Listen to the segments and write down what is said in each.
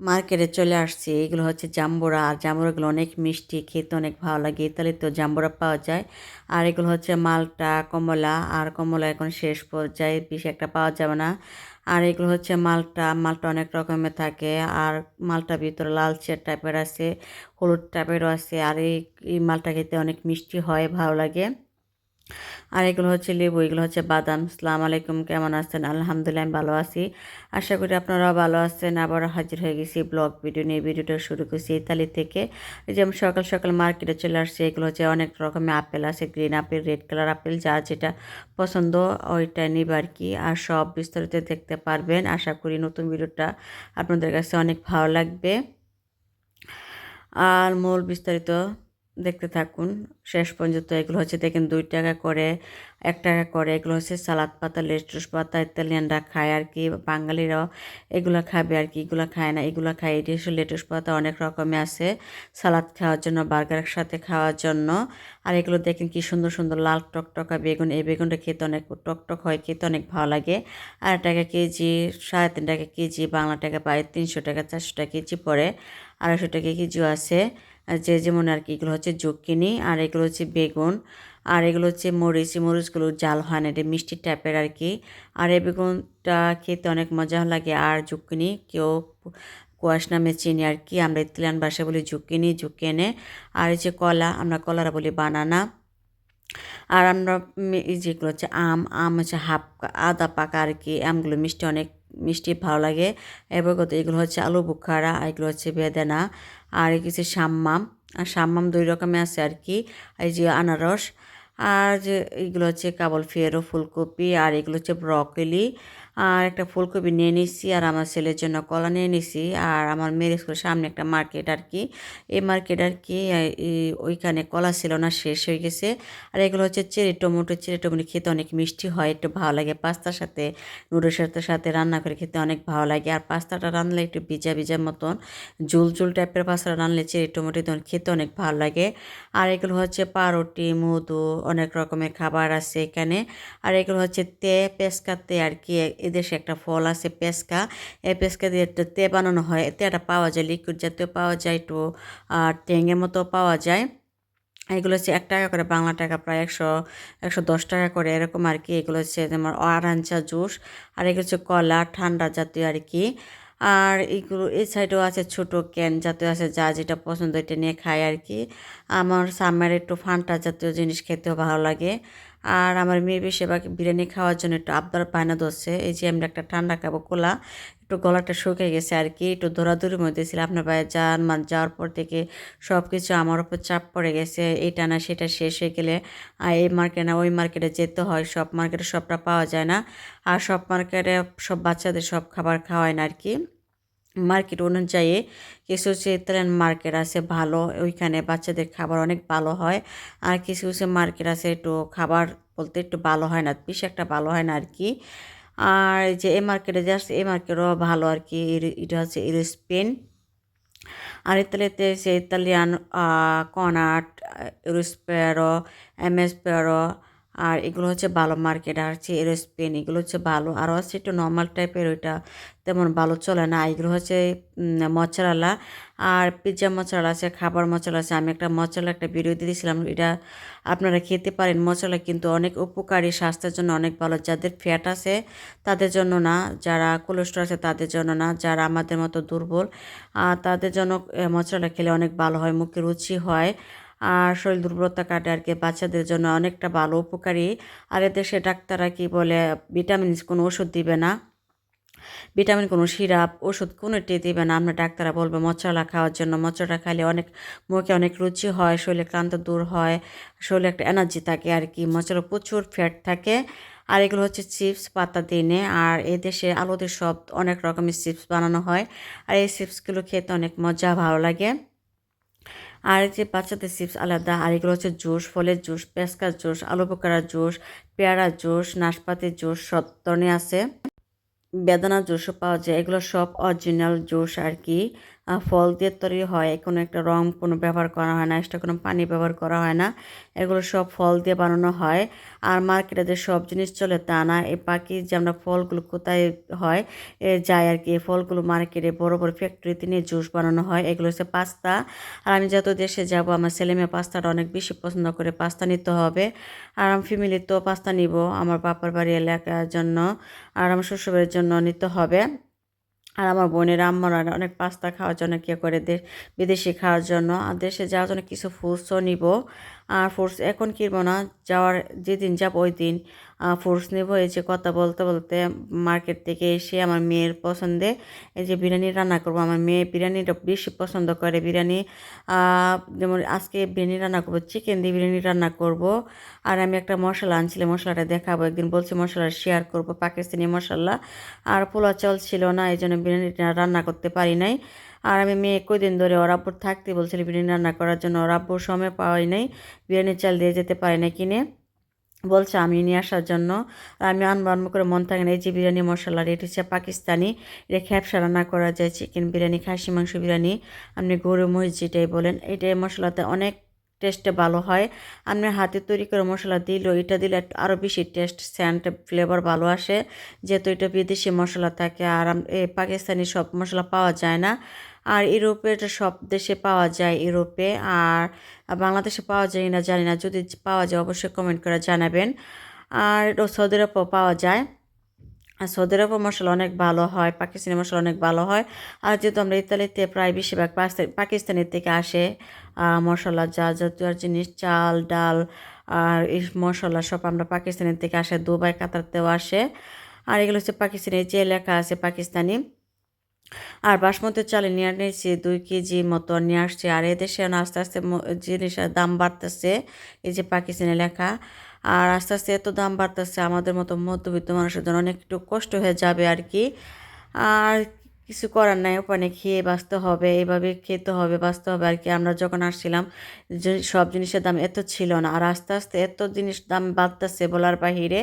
মার্কেটে চলে আসছি। এগুলো হচ্ছে জাম্বুরা। আর জাম্বুরাগুলো অনেক মিষ্টি, খেতে অনেক ভালো লাগে। ইতালিতে জাম্বুরা পাওয়া যায়। আর এগুলো হচ্ছে মালটা, কমলা। আর কমলা এখন শেষ পর্যায়ে, বেশি একটা পাওয়া যাবে না। আর এগুলো হচ্ছে মালটা মালটা অনেক রকমের থাকে। আর মালটা ভিতরে লালচে টাইপের আছে, হলুদ টাইপেরও আছে। আর এই মালটা খেতে অনেক মিষ্টি হয়, ভালো লাগে। আর এগুলো হচ্ছে লেবু, এগুলো হচ্ছে বাদাম। সালাম আলাইকুম, কেমন আছেন? আলহামদুলিল্লাহ, আমি ভালো আছি। আশা করি আপনারাও ভালো আছেন। আবার হাজির হয়ে গেছি ব্লগ ভিডিও নিয়ে। ভিডিওটা শুরু করছি ইতালি থেকে। এই যে আমি সকাল সকাল মার্কেটে চলে আসছি, এগুলো হচ্ছে অনেক রকমের আপেল আছে। Green apple, red colour apple যার যেটা পছন্দ, ওইটা নিব আর কি। আর সব বিস্তারিত দেখতে পারবেন। আশা করি নতুন ভিডিওটা আপনাদের কাছে অনেক ভালো লাগবে। আর মূল বিস্তারিত দেখতে থাকুন। শেষ পর্যন্ত এগুলো হচ্ছে দেখেন দুই টাকা করে, এক টাকা করে। এগুলো হচ্ছে সালাদ পাতা লেটুস পাতা ইতালিয়ানরা খায় আর কি বাঙালিরাও এগুলো খাবে আর কি, এগুলো খায় না, এগুলো খায়। এটি হচ্ছে লেটুস পাতা অনেক রকমের আছে সালাদ খাওয়ার জন্য বার্গারের সাথে খাওয়ার জন্য। আর এগুলো দেখেন কি সুন্দর সুন্দর লাল টকটকা বেগুন, এই বেগুনটা খেতে অনেক টকটক হয়, খেতে অনেক ভালো লাগে। আর টাকা কেজি, সাড়ে তিন টাকা কেজি, বাংলা টাকা পায়, তিনশো টাকা, চারশো টাকা কেজি পরে আড়াইশো টাকা কেজিও আছে। যে যেমন আর কি, এগুলো হচ্ছে জুকিনি আর এগুলো হচ্ছে বেগুন আর এগুলো হচ্ছে মরিচ মরিচগুলো জাল হয় না, এটা মিষ্টি টাইপের আর কি। আর এই বেগুনটা খেতে অনেক মজা লাগে আর জুকিনি, কেউ কোয়াশ নামে চিনি আর কি, আমরা ইতালিয়ান ভাষায় বলি জুকিনি জুকেনে আর এই যে কলা, আমরা কলারা বলি বানানা। আর আমরা এই যেগুলো হচ্ছে আম আম হচ্ছে হাফ আদা পাকা আর কি, আমগুলো মিষ্টি অনেক মিষ্টি ভালো লাগে। এবার কত, এগুলো হচ্ছে আলু, বুখারা, আর এগুলো হচ্ছে বেদানা, আর এগুলো হচ্ছে সাম্মাম। আর সাম্মাম দুই রকমের আছে আর কি এই যে আনারস, আর যে এগুলো হচ্ছে কাবল ফিয়েরো ফুলকপি, আর এগুলো হচ্ছে ব্রকলি আর একটা ফুলকপি নিয়ে নিছি আর আমার ছেলের জন্য কলা নিয়ে নিছি আর আমার মেয়ের স্কুলের সামনে একটা মার্কেট আর কি। এই মার্কেট আর কি ওইখানে কলা ছিল না, শেষ হয়ে গেছে। আর এগুলো হচ্ছে চেরি টমেটো চেরি টমেটো খেতে অনেক মিষ্টি হয়, একটু ভালো লাগে। পাস্তার সাথে, নুডলসের সাথে রান্না করে খেতে অনেক ভালো লাগে। আর পাস্তাটা রান্নলে একটু ভিজা ভিজার মতন জুল জুল টাইপের পাস্তাটা রান্নলে চেরি টমেটো তখন খেতে অনেক ভালো লাগে। আর এগুলো হচ্ছে পাউরুটি মধু অনেক রকমের খাবার আছে এখানে। আর এগুলো হচ্ছে তে পেস্কাতে আর কি এদেশে একটা ফল আছে, পেস্কা। এই পেস্কা দিয়ে একটা তে বানানো হয়। তেটা পাওয়া যায় লিকুইড জাতীয় পাওয়া যায়, একটু, আর ট্যাঙের মতো পাওয়া যায়। এগুলো হচ্ছে এক টাকা করে, বাংলা টাকা প্রায় একশো একশো দশ টাকা করে, এরকম আর কি। এগুলো হচ্ছে তোমার অরাঞ্চা জুস, আর এগুলো হচ্ছে কলা, ঠান্ডা জাতীয় আর কি। আর এইগুলো এই সাইডেও আছে ছোট ক্যান জাতীয় আছে, যা যেটা পছন্দ, এটা নিয়ে খায় আর কি। আমার সামার একটু ফান্টা জাতীয় জিনিস খেতেও ভালো লাগে। আর আমার মেয়ে বেশি বা বিরিয়ানি খাওয়ার জন্য একটু আবদার পায়না ধরছে। এই যে আমরা একটা ঠান্ডা খাব, কোলা, একটু গলাটা শুকে গেছে আর কি, একটু দৌড়াদৌড়ির মধ্যে ছিল আপনার বাইরে যান মান যাওয়ার পর থেকে সব কিছু আমার উপর চাপ পড়ে গেছে। এটা না সেটা শেষ হয়ে গেলে এই মার্কেটে না, ওই মার্কেটে যেতে হয়। সব মার্কেটে সবটা পাওয়া যায় না। আর সব মার্কেটে সব বাচ্চাদের সব খাবার খাওয়ায় না আর কি। মার্কেট অনুযায়ী কিছু কিছু ইতালিয়ান মার্কেট আছে ভালো, ওইখানে বাচ্চাদের খাবার অনেক ভালো হয়। আর কিছু কিছু মার্কেট আছে একটু খাবার বলতে একটু ভালো হয় না, বেশি একটা ভালো হয় না আর কি আর যে এই মার্কেটে আসছে এই মার্কেটও ভালো আর কি এটা হচ্ছে স্পেন। আর ইতালিতে সে ইতালিয়ান কনাট ইউরোস্পেরো এম এস পেরো আর এগুলো হচ্ছে ভালো মার্কেট, আর হচ্ছে এরোস্পেন, এগুলো হচ্ছে ভালো। আরও আছে একটু নর্মাল টাইপের ওইটা তেমন ভালো চলে না। এগুলো হচ্ছে মশলা আর পিৎজা মশলা আছে, খাবার মশলা আছে। আমি একটা মশলা একটা ভিডিও দিয়েছিলাম, এটা আপনারা খেতে পারেন। মশলা কিন্তু অনেক উপকারী, স্বাস্থ্যের জন্য অনেক ভালো। যাদের ফ্যাট আছে, তাদের জন্য না। যারা কোলেস্ট্রল আছে, তাদের জন্য না। যারা আমাদের মতো দুর্বল তাদের জন্য মশলা খেলে অনেক ভালো হয়, মুখে রুচি হয়। আর শরীর দুর্বলতা কাটে আর কি, বাচ্চাদের জন্য অনেকটা ভালো, উপকারী। আর এদেশে ডাক্তাররা কি বলে ভিটামিন কোনো ওষুধ দিবে না। ভিটামিন কোনো সিরাপ, ওষুধ কোনোটি দেবে না। আমরা ডাক্তাররা বলবে, মশলা খাওয়ার জন্য। মশলা খাইলে অনেক, মুখে অনেক রুচি হয়, শরীরে ক্লান্ত দূর হয়, শরীরে একটা এনার্জি থাকে আর কি। মশলা প্রচুর ফ্যাট থাকে। আর এগুলো হচ্ছে চিপস পাতা দিনে। আর এই দেশে আলোতে সব অনেক রকমের চিপস বানানো হয়। আর এই চিপসগুলো খেতে অনেক মজা, ভালো লাগে। আর যে বাচ্চাদের চিপস আলাদা আর এগুলো হচ্ছে জুস, ফলের জুস পেস্কার জুস, আলু পোকারার জুস, পেয়ারা জুস, নাশপাতির জুস, সব ধরনের আছে। বেদানা জুসও পাওয়া যায়, এগুলো সব অরিজিনাল জুস আর কি। ফল দিয়ে তৈরি হয়, কোনো একটা রং কোনো ব্যবহার করা হয় না এক্সট্রা কোনো পানি ব্যবহার করা হয় না, এগুলো সব ফল দিয়ে বানানো হয়। আর মার্কেটে যে সব জিনিস চলে তা না, এই পাখি যে আমরা ফলগুলো কোথায় হয়, এ যায় আর কি, এই ফলগুলো মার্কেটে বড় বড় ফ্যাক্টরিতে নিয়ে জুস বানানো হয়, এগুলো হচ্ছে পাস্তা। আর আমি যত দেশে যাব, আমার ছেলে মেয়ে পাস্তাটা অনেক বেশি পছন্দ করে, পাস্তা নিতে হবে। আর আমার ফ্যামিলির তো পাস্তা নিব, আমার বাপার বাড়ি এলাকার জন্য, আর আমার শ্বশুরের জন্য নিতে হবে। আর আমার বোনেরা, আম্মারা অনেক পাস্তা খাওয়ার জন্য কে করে দেশ বিদেশে খাওয়ার জন্য। আর দেশে যাওয়ার জন্য কিছু ফ্রুটসও নিব। আর ফ্রুটস এখন কিনবো না, যাওয়ার যেদিন যাব ওই দিন ফ্রুটস নেব। এই যে কথা বলতে বলতে মার্কেট থেকে এসে আমার মেয়ের পছন্দে এই যে বিরিয়ানি রান্না করব। আমার মেয়ে বিরিয়ানিটা বেশি পছন্দ করে। বিরিয়ানি যেমন আজকে বিরিয়ানি রান্না করব চিকেন দিয়ে বিরিয়ানি রান্না করব। আর আমি একটা মশলা আনছিলাম, মশলাটা দেখাবো। একদিন বলছি মশলা শেয়ার করব, পাকিস্তানি মশলা। আর পোলা চাল ছিল না, এই জন্য বিরিয়ানিটা রান্না করতে পারি নাই। আর আমি মেয়ে কদিন ধরে ওর আব্বুর থাকতে বলছিল বিরিয়ানি রান্না করার জন্য। ওর আব্বুর সময় পাওয়াই নাই, বিরিয়ানির চাল দিয়ে যেতে পারি না কিনে। বলছে, আমি নিয়ে আসার জন্য আমি আনব করে মন থাকে না। এই যে বিরিয়ানি, মশলা এটা হচ্ছে পাকিস্তানি। এটা খ্যাপসা রান্না করা যায় চিকেন বিরিয়ানি, খাসি, মাংস বিরিয়ানি। আপনি গরু, মহিষ যেটাই বলেন এটাই মশলাতে অনেক টেস্টে ভালো হয়। আপনি হাতে তৈরি করে মশলা দিলেও এটা দিলে আরও বেশি টেস্ট স্যান্ড ফ্লেভার ভালো আসে। যেহেতু এটা বিদেশি মশলা থাকে, আর পাকিস্তানি সব মশলা পাওয়া যায় না। আর ইউরোপের সব দেশে পাওয়া যায় ইউরোপে। আর বাংলাদেশে পাওয়া যায় না জানি না। যদি পাওয়া যায় অবশ্যই কমেন্ট করে জানাবেন। আর সৌদি আরবও পাওয়া যায়। আর সৌদি আরব মশলা অনেক ভালো হয় পাকিস্তানি মশলা অনেক ভালো হয়। আর যেহেতু আমরা ইতালিতে প্রায় বেশিরভাগ পাকিস্তানের থেকে আসে মশলা যা জাতীয় জিনিস, চাল, ডাল, আর এই মশলা সব আমরা পাকিস্তানের থেকে আসে, দুবাই, কাতারতেও আসে। আর এগুলো হচ্ছে পাকিস্তানি যে লেখা আছে পাকিস্তানি। আর বাসমতি চালে নিয়ে নিয়েছি দুই কেজি মতো নিয়ে আসছি। আর এদেশে আস্তে আস্তে জিনিসের দাম বাড়তেছে, এই যে পাকিস্তানের লেখা। আর আস্তে আস্তে এত দাম বাড়তেছে, আমাদের মতো মধ্যবিত্ত মানুষের জন্য অনেক একটু কষ্ট হয়ে যাবে আর কি। আর কিছু করার নাই, ওখানে খেয়ে বাঁচতে হবে এইভাবে খেতে হবে বাঁচতে হবে আর কি। আমরা যখন আসছিলাম সব জিনিসের দাম এত ছিল না আর আস্তে আস্তে এত জিনিস দাম বাড়তেছে বলার বাহিরে।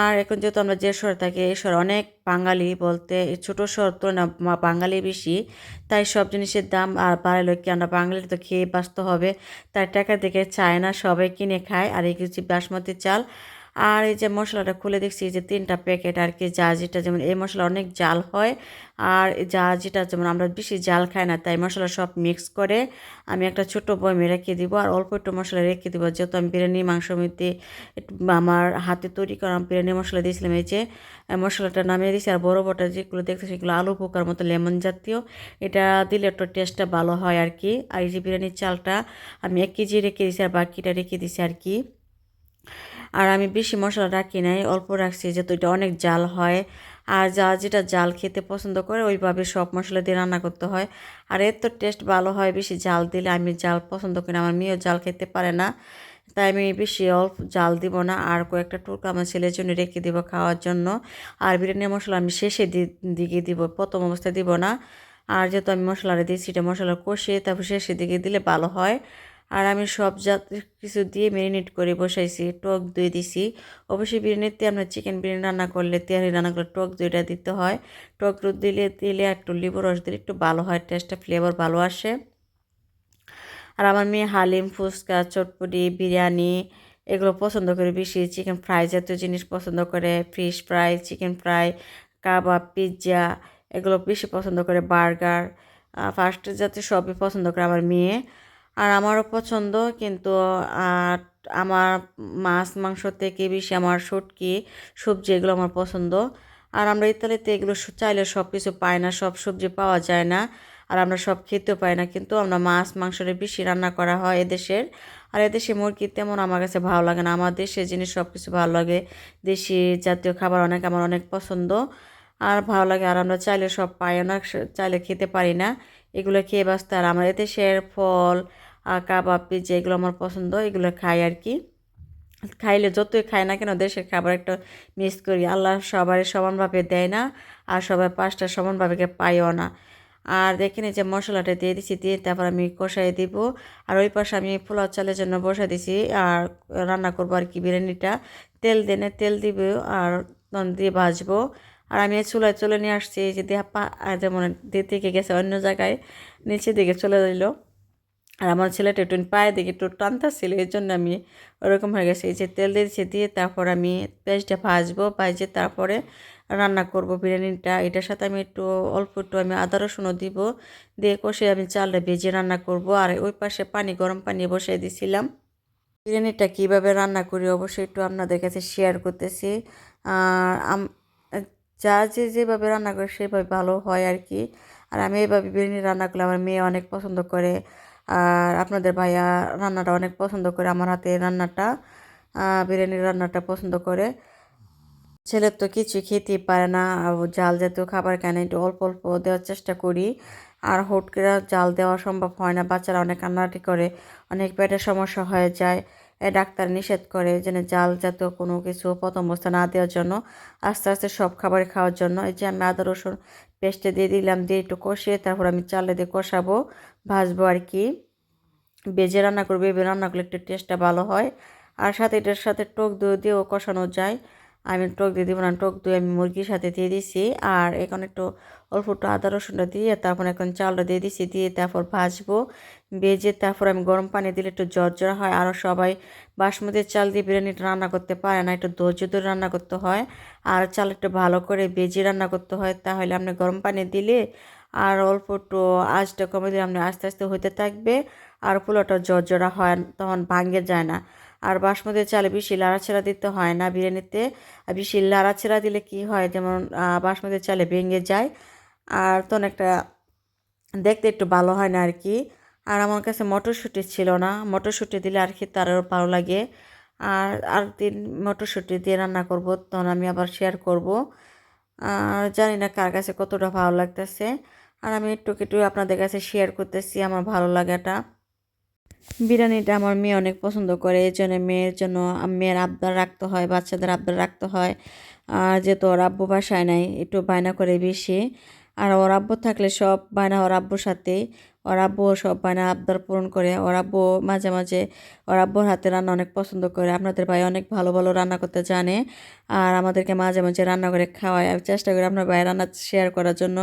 আর এখন যেহেতু আমরা যে শহরে থাকি, এই শহরে অনেক বাঙালি বলতে ছোটো শহর তো না বাঙালি বেশি, তাই সব জিনিসের দাম আর বাড়ালো কি আমরা বাঙালি তো খেয়ে বাঁচতে হবে। তাই টাকা দেখে চায় না সবাই কিনে খায় আর এই কিছু বাসমতি চাল আর এই যে মশলাটা খুলে দেখছি যে তিনটা প্যাকেট আর কি যা যেটা যেমন এই মশলা অনেক জাল হয় আর যা যেটা যেমন আমরা বেশি জাল খাই না, তাই মশলা সব মিক্স করে আমি একটা ছোটো বয়মে রেখে দিব আর অল্প একটু মশলা রেখে দিব। যেহেতু আমি বিরিয়ানি, মাংস মধ্যে আমার হাতে তৈরি করা বিরিয়ানি মশলা দিয়েছিলাম, এই যে মশলাটা নামিয়ে দিয়েছি আর বড় বড় যেগুলো দেখতে সেগুলো আলু পোকার মতো লেমন জাতীয়, এটা দিলে একটু টেস্টটা ভালো হয় আর কি। আর এই যে বিরিয়ানির চালটা আমি এক কেজি রেখে দিয়েছি আর বাকিটা রেখে দিয়েছি আর কি। আর আমি বেশি মশলা রাখি নাই, অল্প রাখছি যেহেতু এটা অনেক জাল হয়। আর যা যেটা জাল খেতে পছন্দ করে, ওইভাবে সব মশলা দিয়ে রান্না করতে হয়। আর এর তো টেস্ট ভালো হয়, বেশি জাল দিলে আমি জাল পছন্দ করি আমার মেয়েও জাল খেতে পারে না। তাই আমি বেশি অল্প জাল দিব না, আর কয়েকটা টুকরো আমার ছেলের জন্য রেখে দিব খাওয়ার জন্য। আর বিরিয়ানি মশলা আমি শেষে দিকে দিব, প্রথম অবস্থায় দিব না। আর যেহেতু আমি মশলাটা দিয়েছি, এটা মশলা কষিয়ে তারপর শেষের দিকে দিলে ভালো হয়। আর আমি সব জাত কিছু দিয়ে ম্যারিনেট করে বসাইছি, টক দই দিছি। অবশ্যই বিরিয়ানিতে আমরা চিকেন বিরিয়ানি রান্না করলে তেহারি রান্না করলে টক দইটা দিতে হয়। টক দই দিলে দিলে একটু লিবু রস দিলে একটু ভালো হয় টেস্টটা ফ্লেভার ভালো আসে। আর আমার মেয়ে হালিম, ফুচকা, চটপটি, বিরিয়ানি এগুলো পছন্দ করে বেশি। চিকেন ফ্রাই জাতীয় জিনিস পছন্দ করে ফিশ ফ্রাই চিকেন ফ্রাই কাবাব পিৎজা এগুলো বেশি পছন্দ করে বার্গার ফার্স্ট জাতীয় সবই পছন্দ করে আমার মেয়ে। আর আমারও পছন্দ, কিন্তু আমার মাছ, মাংস থেকে বেশি আমার সটকি সবজি এগুলো আমার পছন্দ। আর আমরা ইতালিতে এগুলো চাইলে সব কিছু পাই না, সব সবজি পাওয়া যায় না, আর আমরা সব খেতেও পাই না, কিন্তু আমরা মাছ মাংসটা বেশি রান্না করা হয় এদেশের। আর এদেশে মুরগি তেমন আমার কাছে ভালো লাগে না, আমার দেশের জিনিস সব কিছু ভালো লাগে, দেশি জাতীয় খাবার অনেক, আমার অনেক পছন্দ। আর ভালো লাগে, আর আমরা চাইলে সব পাই না চাইলে খেতে পারি না, এগুলো খেয়ে বাঁচতে আর আমার এদেশের ফল কাবাব পিজা এগুলো আমার পছন্দ, এগুলো খাই আর কি। খাইলে যতই খাই না কেন দেশের খাবার একটা মিস করি। আল্লাহ সবার সমানভাবে দেয় না, আর সবাই পাঁচটা সমানভাবে পাইও না। আর দেখেন যে মশলাটা দিয়ে দিছি, দিয়ে তারপর আমি কষাই দিব। আর ওই পাশে আমি পোলাও চালের জন্য বসা দিছি। আর রান্না করব আর কি বিরিয়ানিটা। তেল দেনে তেল দিব আর দিয়ে ভাজবো। আর আমি চুলায় চলে নিয়ে আসছি, এই যে দেহা পা যেমন দিয়ে থেকে গেছে অন্য জায়গায় নিচে দিকে চলে দিল আর আমার ছেলেটা একটু পায়ে দিকে একটু টানতেছিল এই জন্য আমি ওরকম হয়ে গেছে। এই যে তেল দিয়েছি দিয়ে তারপর আমি পেঁয়াজটা ভাজবো, ভাজে তারপরে রান্না করব বিরিয়ানিটা। এটার সাথে আমি একটু, অল্প একটু আমি আদা রসুনও দিব। দিয়ে কষে আমি চালটা ভেজে রান্না করব। আর ওই পাশে পানি, গরম পানি বসিয়ে দিছিলাম। বিরিয়ানিটা কীভাবে রান্না করি অবশ্যই একটু আপনাদের কাছে শেয়ার করতেছি। আর যা যে যেভাবে রান্না করে সেভাবে ভালো হয় আর কি। আর আমি এইভাবে বিরিয়ানি রান্না করলে আমার মেয়ে অনেক পছন্দ করে। আর আপনাদের ভাইয়া রান্নাটা অনেক পছন্দ করে, আমার হাতে রান্নাটা বিরিয়ানির রান্নাটা পছন্দ করে। ছেলের তো কিছু খেতেই পারে না জাল জাতীয় খাবার কেন একটু অল্প অল্প দেওয়ার চেষ্টা করি। আর হুট করে জাল দেওয়া সম্ভব হয় না, বাচ্চারা অনেক কান্নাকাটি করে, অনেক পেটের সমস্যা হয়ে যায়। ডাক্তার নিষেধ করে যেন জাল জাতীয় কোনো কিছু প্রথম অবস্থা না দেওয়ার জন্য, আস্তে আস্তে সব খাবার খাওয়ার জন্য। এই যে আমি আদা, রসুন পেস্টে দিয়ে দিলাম, দিয়ে একটু কষিয়ে তারপর আমি চালে দিয়ে কষাবো, ভাজবো আর কি। ভেজে রান্না করব, এভাবে রান্না করলে একটু টেস্টটা ভালো হয়। আর সাথে এটার সাথে টক দই দিয়েও কষানো যায়। আমি টক দিয়ে দিব না, টক দই আমি মুরগির সাথে দিয়ে দিছি। আর এখন একটু অল্প একটু আদা, রসুনটা দিয়ে তারপর এখন চালটা দিয়ে দিছি, দিয়ে তারপর ভাজবো। ভেজে তারপর আমি গরম পানি দিলে একটু জর্জরা হয়। আরও সবাই বাসমতি চাল দিয়ে বিরিয়ানিটা রান্না করতে পারে না, একটু ধৈর্য ধরে রান্না করতে হয়। আর চাল একটু ভালো করে বেজে রান্না করতে হয়, তাহলে আপনি গরম পানি দিলে আর অল্প একটু আঁচটা কমে দিলে আপনি আস্তে আস্তে হতে থাকবে আর পোলাওটা জর্জরা হয় তখন ভাঙে যায় না। আর বাসমতি চালে বেশি লাড়াছাড়া দিতে হয় না বিরিয়ানিতে। আর বেশি লাড়াছাড়া দিলে কি হয়? যেমন বাসমতি চালে ভেঙে যায়। আর তখন একটা দেখতে একটু ভালো হয় না আর কি। আর আমার কাছে মটরশুঁটি ছিল না। মটরশুঁটি দিলে আর খেতে আরও ভালো লাগে। আর আর দিন মটরশুঁটি দিয়ে রান্না করব, তখন আমি আবার শেয়ার করব। আর জানি না কার কাছে কতটা ভালো লাগতেছে। আর আমি একটু একটু আপনাদের কাছে শেয়ার করতেছি আমার ভালো লাগাটা। বিরিয়ানিটা আমার মেয়ে অনেক পছন্দ করে, এই জন্য মেয়ের জন্য, মেয়ের আবদার রাখতে হয়, বাচ্চাদের আবদার রাখতে হয়। আর যেহেতু ওর আব্বু বাসায় নাই, একটু বায়না করে বেশি। আর ওর আব্বু থাকলে সব বায়না ওর আব্বুর সাথে। ওর আব্বু সব বায়না আবদার পূরণ করে। ওর আব্বু মাঝে মাঝে ওর আব্বুর হাতে রান্না অনেক পছন্দ করে। আপনাদের ভাই অনেক ভালো ভালো রান্না করতে জানে। আর আমাদেরকে মাঝে মাঝে রান্না করে খাওয়ায়। আমি চেষ্টা করি আপনার ভাইয়ের রান্না শেয়ার করার জন্য।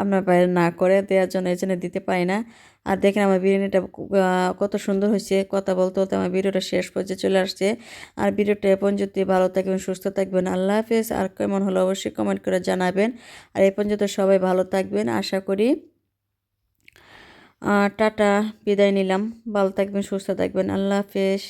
আপনার ভাইয়ের না করে দেওয়ার জন্য, এই জন্য দিতে পারি না। আর দেখেন আমার বিরিয়ানিটা কত সুন্দর হয়েছে। কথা বলতে বলতে আমার ভিডিওটা শেষ পর্যায়ে চলে আসছে। আর ভিডিওটা এ পর্যন্ত ভালো থাকবেন, সুস্থ থাকবেন। আল্লাহ হাফেজ। আর কেমন হলো অবশ্যই কমেন্ট করে জানাবেন। আর এ পর্যন্ত সবাই ভালো থাকবেন, আশা করি। টাটা, বিদায় নিলাম। ভালো থাকবেন, সুস্থ থাকবেন। আল্লাহ হাফেজ।